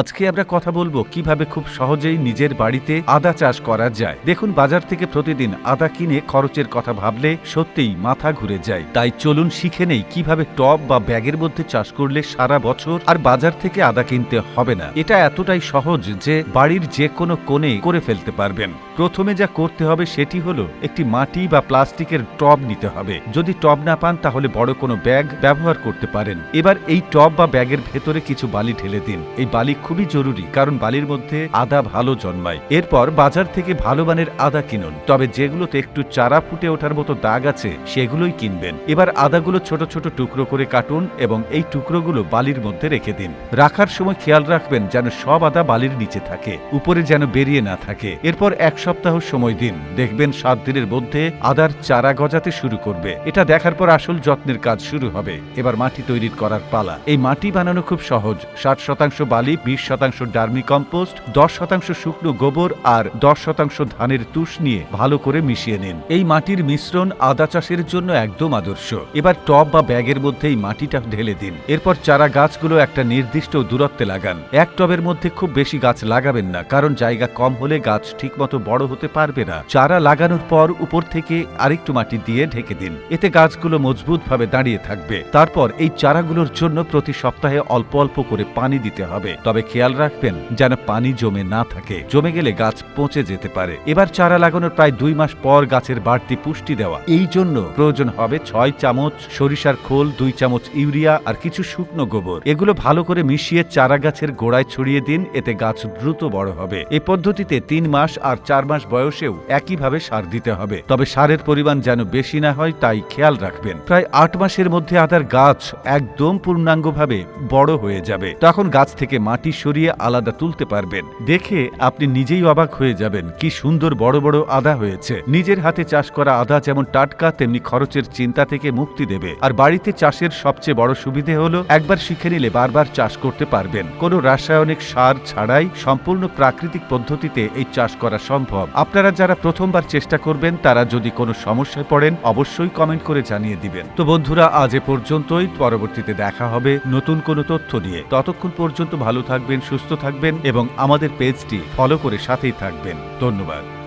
আজকে আমরা কথা বলব কীভাবে খুব সহজেই নিজের বাড়িতে আদা চাষ করা যায়। দেখুন, বাজার থেকে প্রতিদিন আদা কিনে খরচের কথা ভাবলে সত্যিই মাথা ঘুরে যায়। তাই চলুন শিখে নেই কীভাবে টব বা ব্যাগের মধ্যে চাষ করলে সারা বছর আর বাজার থেকে আদা কিনতে হবে না। এটা এতটাই সহজ যে বাড়ির যে কোনো কোণে করে ফেলতে পারবেন। প্রথমে যা করতে হবে সেটি হলো একটি মাটি বা প্লাস্টিকের টব নিতে হবে। যদি টব না পান, তাহলে বড় কোনো ব্যাগ ব্যবহার করতে পারেন। এবার এই টব বা ব্যাগের ভেতরে কিছু বালি ঢেলে দিন। এই বালি খুবই জরুরি, কারণ বালির মধ্যে আদা ভালো জন্মায়। এরপর বাজার থেকে ভালো মানের আদা কিনুন। তবে যেগুলোতে একটু চারা ফুটে ওঠার মতো দাগ আছে, সেগুলোই কিনবেন। এবার আদাগুলো ছোট ছোট টুকরো করে কাটুন এবং এই টুকরোগুলো বালির মধ্যে রেখে দিন। রাখার সময় খেয়াল রাখবেন যেন সব আদা বালির নিচে থাকে, উপরে যেন বেরিয়ে না থাকে। এরপর এক সপ্তাহ সময় দিন। দেখবেন সাত দিনের মধ্যে আদার চারা গজাতে শুরু করবে। এটা দেখার পর আসল যত্নের কাজ শুরু হবে। এবার মাটি তৈরি করার পালা। এই মাটি বানানো খুব সহজ। ষাট শতাংশ বালি বিশ শতাংশ ডার্মি কম্পোস্ট, দশ শতাংশ শুকনো গোবর আর দশ শতাংশ ধানের তুষ নিয়ে ভালো করে মিশিয়ে নিন। এই মাটির মিশ্রণ আদা চাষের জন্য একদম আদর্শ। এবার টব বা ব্যাগের মধ্যে এই মাটিটা ঢেলে দিন। এরপর চারা গাছগুলো একটা নির্দিষ্ট দূরত্বে লাগান। এক টবের মধ্যে খুব বেশি গাছ লাগাবেন না, কারণ জায়গা কম হলে গাছ ঠিকমতো বড় হতে পারবে না। চারা লাগানোর পর উপর থেকে আরেকটু মাটি দিয়ে ঢেকে দিন। এতে গাছগুলো মজবুতভাবে দাঁড়িয়ে থাকবে। তারপর এই চারাগুলোর জন্য প্রতি সপ্তাহে অল্প অল্প করে পানি দিতে হবে। তবে খেয়াল রাখবেন যেন পানি জমে না থাকে। জমে গেলে গাছ পচে যেতে পারে। এবার চারা লাগানোর প্রায় দুই মাস পর গাছের বাড়তি পুষ্টি দেওয়া। এই জন্য প্রয়োজন হবে ছয় চামচ সরিষার খোল, দুই চামচ ইউরিয়া আর কিছু শুকনো গোবর। এগুলো ভালো করে মিশিয়ে চারা গাছের গোড়ায় ছড়িয়ে দিন, এতে গাছ দ্রুত বড় হবে। এই পদ্ধতিতে তিন মাস আর চার মাস বয়সেও একইভাবে সার দিতে হবে। তবে সারের পরিমাণ যেন বেশি না হয়, তাই খেয়াল রাখবেন। প্রায় আট মাসের মধ্যে আদার গাছ একদম পূর্ণাঙ্গভাবে বড় হয়ে যাবে। তখন গাছ থেকে মাটি সরিয়ে আলাদা তুলতে পারবেন। দেখে আপনি নিজেই অবাক হয়ে যাবেন কি সুন্দর বড় বড় আদা হয়েছে। নিজের হাতে চাষ করা আদা যেমন টাটকা, তেমনি খরচের চিন্তা থেকে মুক্তি দেবে। আর বাড়িতে চাষের সবচেয়ে বড় সুবিধে হলো, একবার শিখে নিলে বারবার চাষ করতে পারবেন। কোনো রাসায়নিক সার ছাড়াই সম্পূর্ণ প্রাকৃতিক পদ্ধতিতে এই চাষ করা সম্ভব। আপনারা যারা প্রথমবার চেষ্টা করবেন, তারা যদি কোনো সমস্যায় পড়েন, অবশ্যই কমেন্ট করে জানিয়ে দিবেন। তো বন্ধুরা, আজ এ পর্যন্তই। পরবর্তীতে দেখা হবে নতুন কোনো তথ্য নিয়ে। ততক্ষণ পর্যন্ত ভালো থাকবেন সুস্থ থাকবেন এবং আমাদের পেজটি ফলো করে সাথেই থাকবেন। ধন্যবাদ।